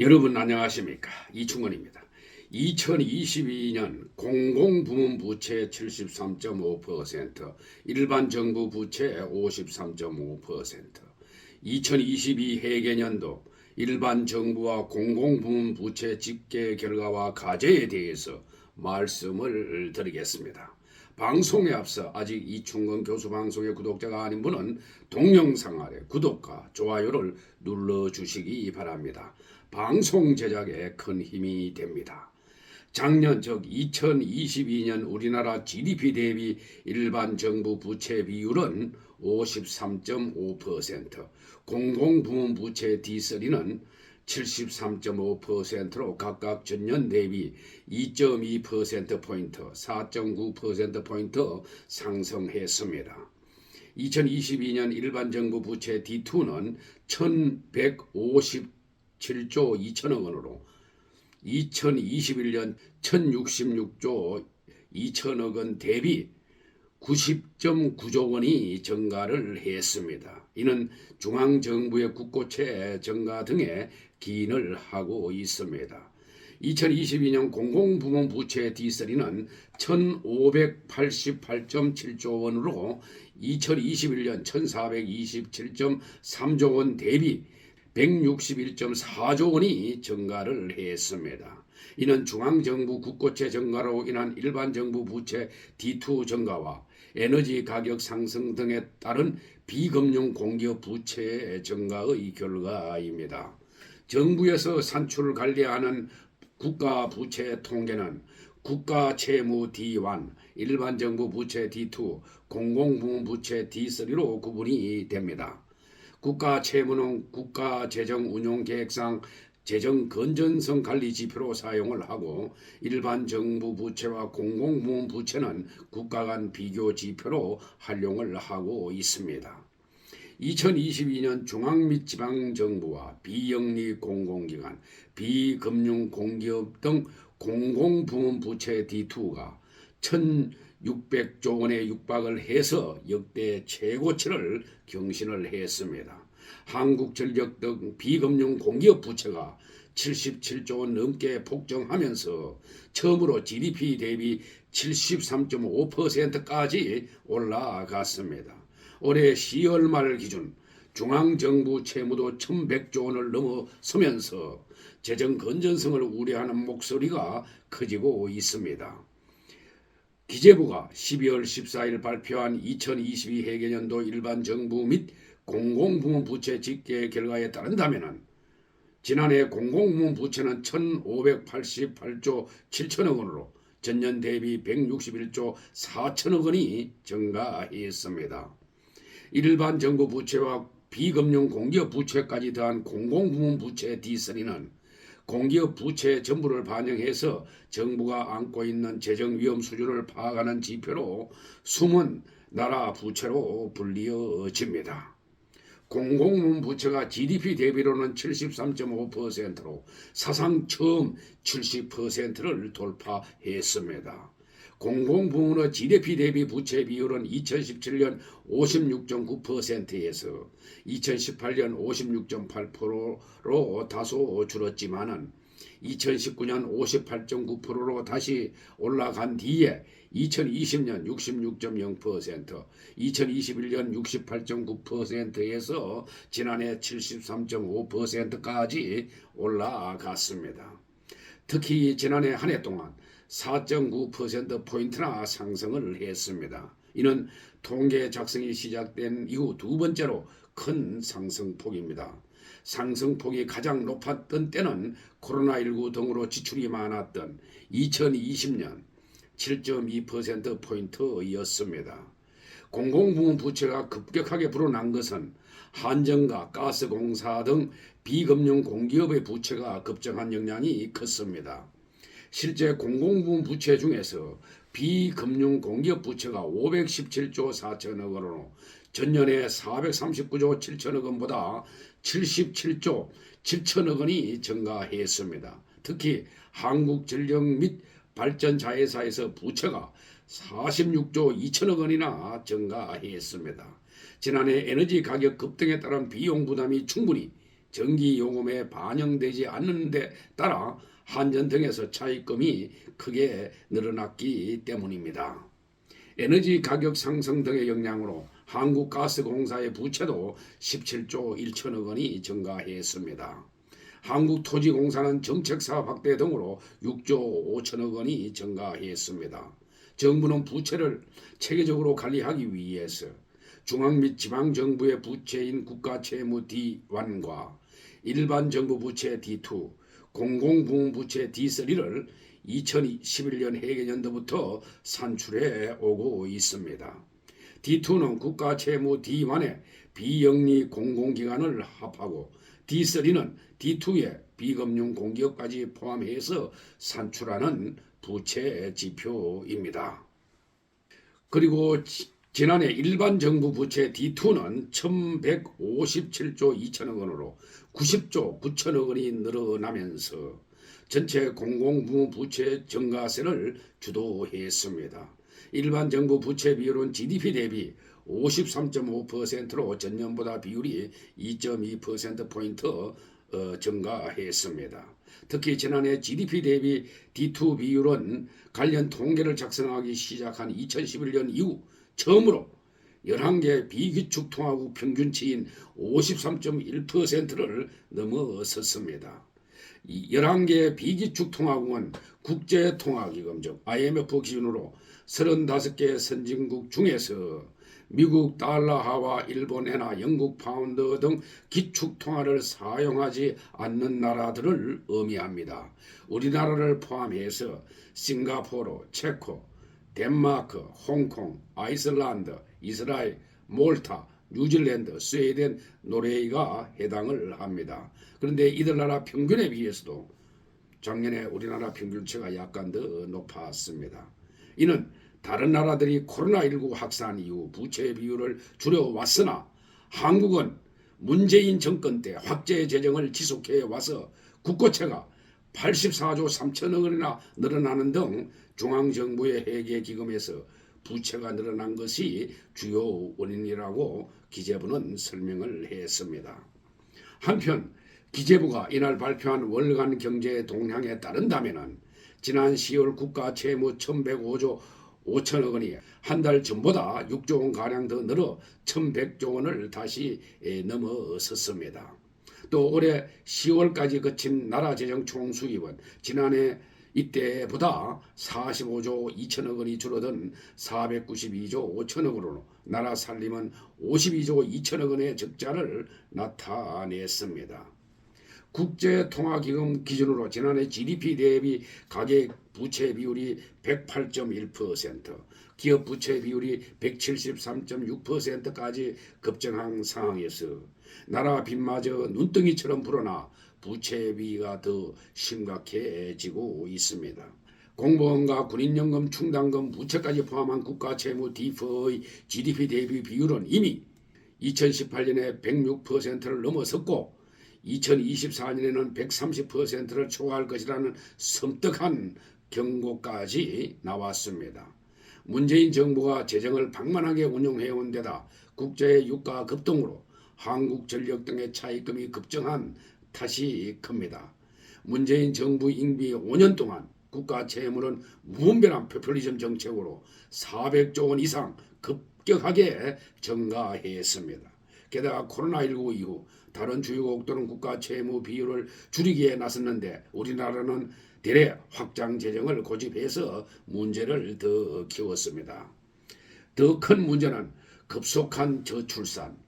여러분 안녕하십니까 이충원입니다. 2022년 공공부문 부채 73.5%, 일반 정부 부채 53.5%, 2022 회계년도 일반 정부와 공공부문 부채 집계 결과와 과제에 대해서 말씀을 드리겠습니다. 방송에 앞서 아직 이충건 교수 방송의 구독자가 아닌 분은 동영상 아래 구독과 좋아요를 눌러주시기 바랍니다. 방송 제작에 큰 힘이 됩니다. 작년 즉 2022년 우리나라 GDP 대비 일반 정부 부채 비율은 53.5%, 공공부문 부채 D3는 73.5%로 각각 전년 대비 2.2%포인트, 4.9%포인트 상승했습니다. 2022년 일반 정부 부채 D2는 1157조 2천억 원으로 2021년 1066조 2천억 원 대비 90.9조 원이 증가를 했습니다. 이는 중앙정부의 국고채 증가 등에 기인을 하고 있습니다. 2022년 공공부문 부채 D3는 1,588.7조 원으로 2021년 1,427.3조 원 대비 161.4조 원이 증가를 했습니다. 이는 중앙정부 국고채 증가로 인한 일반 정부 부채 D2 증가와 에너지 가격 상승 등에 따른 비금융 공기업 부채 증가의 결과입니다. 정부에서 산출을 관리하는 국가 부채 통계는 국가 채무 D1, 일반 정부 부채 D2, 공공부문 부채 D3로 구분이 됩니다. 국가 채무는 국가 재정 운용 계획상 재정 건전성 관리 지표로 사용을 하고 일반 정부 부채와 공공부문 부채는 국가 간 비교 지표로 활용을 하고 있습니다. 2022년 중앙 및 지방 정부와 비영리 공공기관, 비금융 공기업 등 공공부문 부채 D2가 1,600조 원에 육박을 해서 역대 최고치를 경신을 했습니다. 한국전력 등 비금융 공기업 부채가 77조 원 넘게 폭증하면서 처음으로 GDP 대비 73.5%까지 올라갔습니다. 올해 10월 말 기준 중앙정부 채무도 1100조 원을 넘어서면서 재정 건전성을 우려하는 목소리가 커지고 있습니다. 기재부가 12월 14일 발표한 2022 회계년도 일반 정부 및 공공부문 부채 집계 결과에 따른다면 지난해 공공부문 부채는 1,588조 7천억 원으로 전년 대비 161조 4천억 원이 증가했습니다. 일반 정부 부채와 비금융 공기업 부채까지 더한 공공부문 부채 D3는 공기업 부채 전부를 반영해서 정부가 안고 있는 재정 위험 수준을 파악하는 지표로 숨은 나라 부채로 불리어집니다. 공공부문 부채가 GDP 대비로는 73.5%로 사상 처음 70%를 돌파했습니다. 공공부문의 GDP 대비 부채 비율은 2017년 56.9%에서 2018년 56.8%로 다소 줄었지만은 2019년 58.9%로 다시 올라간 뒤에 2020년 66.0%, 2021년 68.9%에서 지난해 73.5%까지 올라갔습니다. 특히 지난해 한 해 동안 4.9%포인트나 상승을 했습니다. 이는 통계 작성이 시작된 이후 두 번째로 큰 상승폭입니다. 상승폭이 가장 높았던 때는 코로나19 등으로 지출이 많았던 2020년 7.2%포인트였습니다. 공공부문 부채가 급격하게 불어난 것은 한정과 가스공사 등 비금융 공기업의 부채가 급증한 영향이 컸습니다. 실제 공공부문 부채 중에서 비금융 공기업 부채가 517조 4천억 원으로 전년에 439조 7천억 원보다 77조 7천억 원이 증가했습니다. 특히 한국전력 및 발전자회사에서 부채가 46조 2천억 원이나 증가했습니다. 지난해 에너지 가격 급등에 따른 비용 부담이 충분히 전기 요금에 반영되지 않는 데 따라 한전 등에서 차입금이 크게 늘어났기 때문입니다. 에너지 가격 상승 등의 영향으로 한국가스공사의 부채도 17조 1천억 원이 증가했습니다. 한국토지공사는 정책사업 확대 등으로 6조 5천억 원이 증가했습니다. 정부는 부채를 체계적으로 관리하기 위해서 중앙 및 지방 정부의 부채인 국가채무 D1과 일반 정부 부채 D2, 공공부문 부채 D3를 2011년 회계연도부터 산출해 오고 있습니다. D2는 국가 채무 D1에 비영리 공공기관을 합하고 D3는 D2에 비금융 공기업까지 포함해서 산출하는 부채 지표입니다. 그리고 지- 지난해 일반 정부 부채 D2는 1157조 2천억 원으로 90조 9천억 원이 늘어나면서 전체 공공부문 부채 증가세를 주도했습니다. 일반 정부 부채 비율은 GDP 대비 53.5%로 전년보다 비율이 2.2%포인트 어, 증가했습니다. 특히 지난해 GDP 대비 D2 비율은 관련 통계를 작성하기 시작한 2011년 이후 처음으로 11개 비기축 통화국 평균치인 53.1%를 넘어섰습니다. 이 11개 비기축 통화국은 국제통화기금 즉 IMF 기준으로 35개 선진국 중에서 미국 달러화와 일본 엔화, 영국 파운드 등 기축 통화를 사용하지 않는 나라들을 의미합니다. 우리나라를 포함해서 싱가포르, 체코, 덴마크, 홍콩, 아이슬란드, 이스라엘, 몰타, 뉴질랜드, 스웨덴, 노르웨이가 해당을 합니다. 그런데 이들 나라 평균에 비해서도 작년에 우리나라 평균치가 약간 더 높았습니다. 이는 다른 나라들이 코로나19 확산 이후 부채 비율을 줄여왔으나 한국은 문재인 정권 때 확대 재정을 지속해 와서 국고채가 84조 3천억 원이나 늘어나는 등 중앙정부의 회계 기금에서 부채가 늘어난 것이 주요 원인이라고 기재부는 설명을 했습니다. 한편 기재부가 이날 발표한 월간 경제 동향에 따른다면 지난 10월 국가 채무 1,105조 5천억 원이 한 달 전보다 6조 원 가량 더 늘어 1,100조 원을 다시 에, 넘어섰습니다. 또 올해 10월까지 그친 나라 재정 총수입은 지난해 이때보다 45조 2천억 원이 줄어든 492조 5천억 원으로 나라 살림은 52조 2천억 원의 적자를 나타냈습니다. 국제통화기금 기준으로 지난해 GDP 대비 가계 부채 비율이 108.1%, 기업 부채 비율이 173.6%까지 급증한 상황에서 나라 빚마저 눈덩이처럼 불어나 부채비가 더 심각해지고 있습니다. 공무원과 군인연금, 충당금, 부채까지 포함한 국가 채무 D4의 GDP 대비 비율은 이미 2018년에 106%를 넘어섰고 2024년에는 130%를 초과할 것이라는 섬뜩한 경고까지 나왔습니다. 문재인 정부가 재정을 방만하게 운영해온 데다 국제의 유가 급등으로 한국전력 등의 차입금이 급증한 탓이 큽니다. 문재인 정부 임기 5년 동안 국가 채무는 무분별한 포퓰리즘 정책으로 400조 원 이상 급격하게 증가했습니다. 게다가 코로나19 이후 다른 주요국들은 국가 채무 비율을 줄이기에 나섰는데 우리나라는 대래 확장 재정을 고집해서 문제를 더 키웠습니다. 더 큰 문제는 급속한 저출산,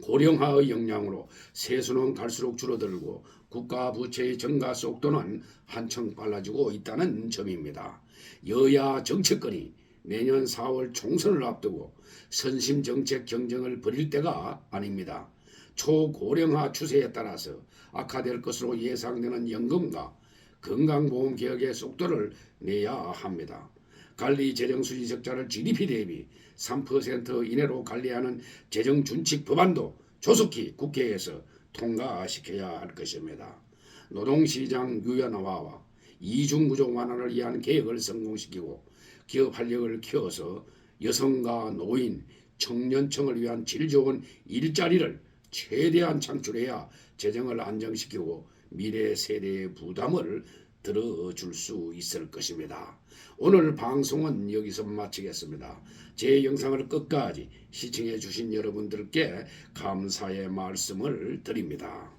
고령화의 영향으로 세수는 갈수록 줄어들고 국가 부채의 증가 속도는 한층 빨라지고 있다는 점입니다. 여야 정치권이 내년 4월 총선을 앞두고 선심 정책 경쟁을 벌일 때가 아닙니다. 초고령화 추세에 따라서 악화될 것으로 예상되는 연금과 건강보험 개혁의 속도를 내야 합니다. 관리 재정 수지 적자를 GDP 대비 3% 이내로 관리하는 재정 준칙 법안도 조속히 국회에서 통과시켜야 할 것입니다. 노동시장 유연화와 이중구조 완화를 위한 계획을 성공시키고 기업 활력을 키워서 여성과 노인, 청년층을 위한 질 좋은 일자리를 최대한 창출해야 재정을 안정시키고 미래 세대의 부담을 들어줄 수 있을 것입니다. 오늘 방송은 여기서 마치겠습니다. 제 영상을 끝까지 시청해 주신 여러분들께 감사의 말씀을 드립니다.